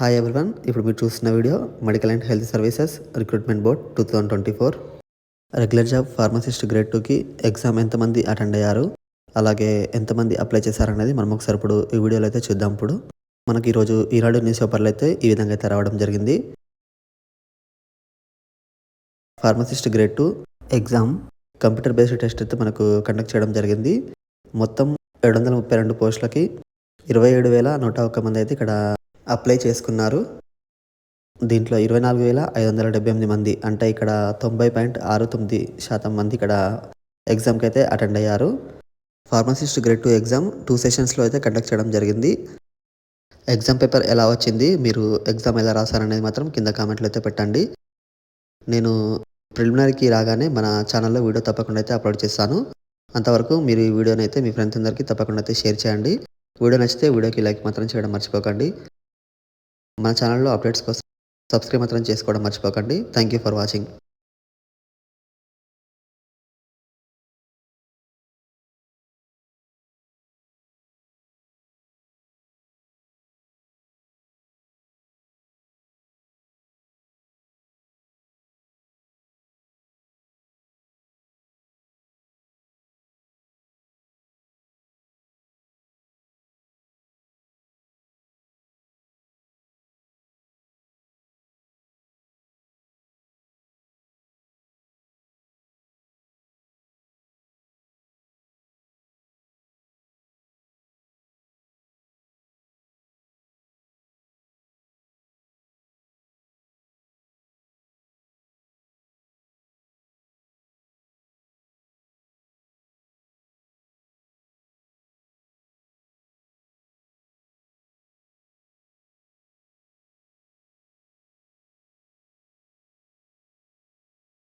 Hi everyone ఇప్పుడు మీరు చూస్తున్న video medical and health services recruitment board two thousand twenty four regular job pharmacist grade టూకి exam ఎంతమంది attend అయ్యారు? అలాగే ఎంతమంది అప్లై చేశారనేది మనం ఒకసారి ఇప్పుడు ఈ వీడియోలో అయితే చూద్దాం. ఇప్పుడు మనకి ఈరోజు ఈనాడు న్యూస్ పేపర్లో అయితే ఈ విధంగా అయితే రావడం జరిగింది. Pharmacist grade two exam computer based test అయితే మనకు కండక్ట్ చేయడం జరిగింది. మొత్తం ఏడు వందల ముప్పై రెండు పోస్టులకి ఇరవై ఏడు వేల నూట ఒక్క మంది అయితే ఇక్కడ అప్లై చేసుకున్నారు. దీంట్లో ఇరవై నాలుగు వేల ఐదు వందల డెబ్బై ఎనిమిది మంది అంటే ఇక్కడ తొంభై పాయింట్ ఆరు తొమ్మిది శాతం మంది ఇక్కడ ఎగ్జామ్కి అయితే అటెండ్ అయ్యారు. Pharmacist grade two exam two సెషన్స్లో అయితే కండక్ట్ చేయడం జరిగింది. ఎగ్జామ్ పేపర్ ఎలా వచ్చింది మీరు ఎగ్జామ్ ఎలా రాశారనేది మాత్రం కింద కామెంట్లో అయితే పెట్టండి. నేను ప్రిలిమినరీకి రాగానే మన ఛానల్లో వీడియో తప్పకుండా అయితే అప్లోడ్ చేస్తాను. అంతవరకు మీరు ఈ వీడియోని అయితే మీ ఫ్రెండ్స్ అందరికీ తప్పకుండా అయితే షేర్ చేయండి. వీడియో నచ్చితే వీడియోకి లైక్ మాత్రం చేయడం మర్చిపోకండి. మన ఛానల్లో అప్డేట్స్ కోసం సబ్స్క్రైబ్ మాత్రం చేసుకోవడం మర్చిపోకండి. Thank you for watching